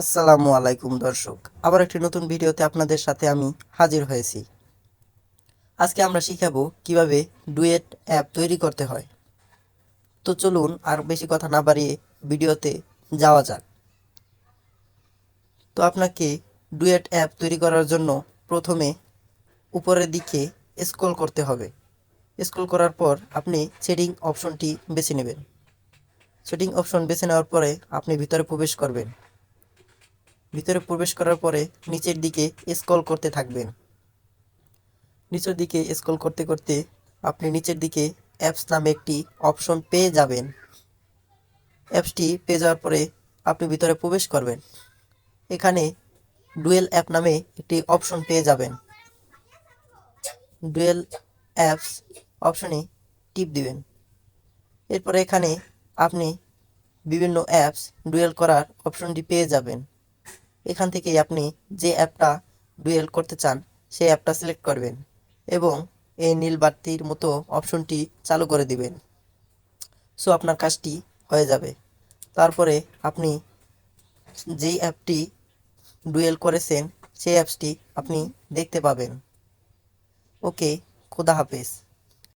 আসসালামু আলাইকুম, দর্শক। আবার একটি নতুন ভিডিওতে আপনাদের সাথে আমি হাজির হয়েছি। আজকে আমরা শিখাবো কীভাবে ডুয়েট অ্যাপ তৈরি করতে হয়। তো চলুন আর বেশি কথা না বাড়িয়ে ভিডিওতে যাওয়া যাক। তো আপনাকে ডুয়েট অ্যাপ তৈরি করার জন্য প্রথমে উপরের দিকে স্ক্রল করতে হবে। স্ক্রল করার পর আপনি সেটিং অপশনটি বেছে নেবেন। সেটিং অপশন বেছে নেওয়ার পরে আপনি ভিতরে প্রবেশ করবেন। ভিতরে প্রবেশ করার পরে নিচের দিকে স্ক্রল করতে থাকবেন। নিচের দিকে স্ক্রল করতে করতে আপনি নিচের দিকে অ্যাপস নামে একটি অপশন পেয়ে যাবেন। অ্যাপসটি পেয়ে যাওয়ার পরে আপনি ভিতরে প্রবেশ করবেন। এখানে ডুয়েল অ্যাপ নামে একটি অপশন পেয়ে যাবেন। ডুয়েল অ্যাপস অপশনে টিপ দিবেন। এরপরে এখানে আপনি বিভিন্ন অ্যাপস ডুয়েল করার অপশনটি পেয়ে যাবেন। এখান থেকেই আপনি যে অ্যাপটা ডুয়েল করতে চান, সেই অ্যাপটা সিলেক্ট করবেন এবং এই নীল বাতির মতো অপশনটি চালু করে দিবেন। সো, আপনার কাজটি হয়ে যাবে। তারপরে আপনি যেই অ্যাপটি ডুয়েল করেছেন, সেই অ্যাপসটি আপনি দেখতে পাবেন। ওকে, খোদা হাফেজ।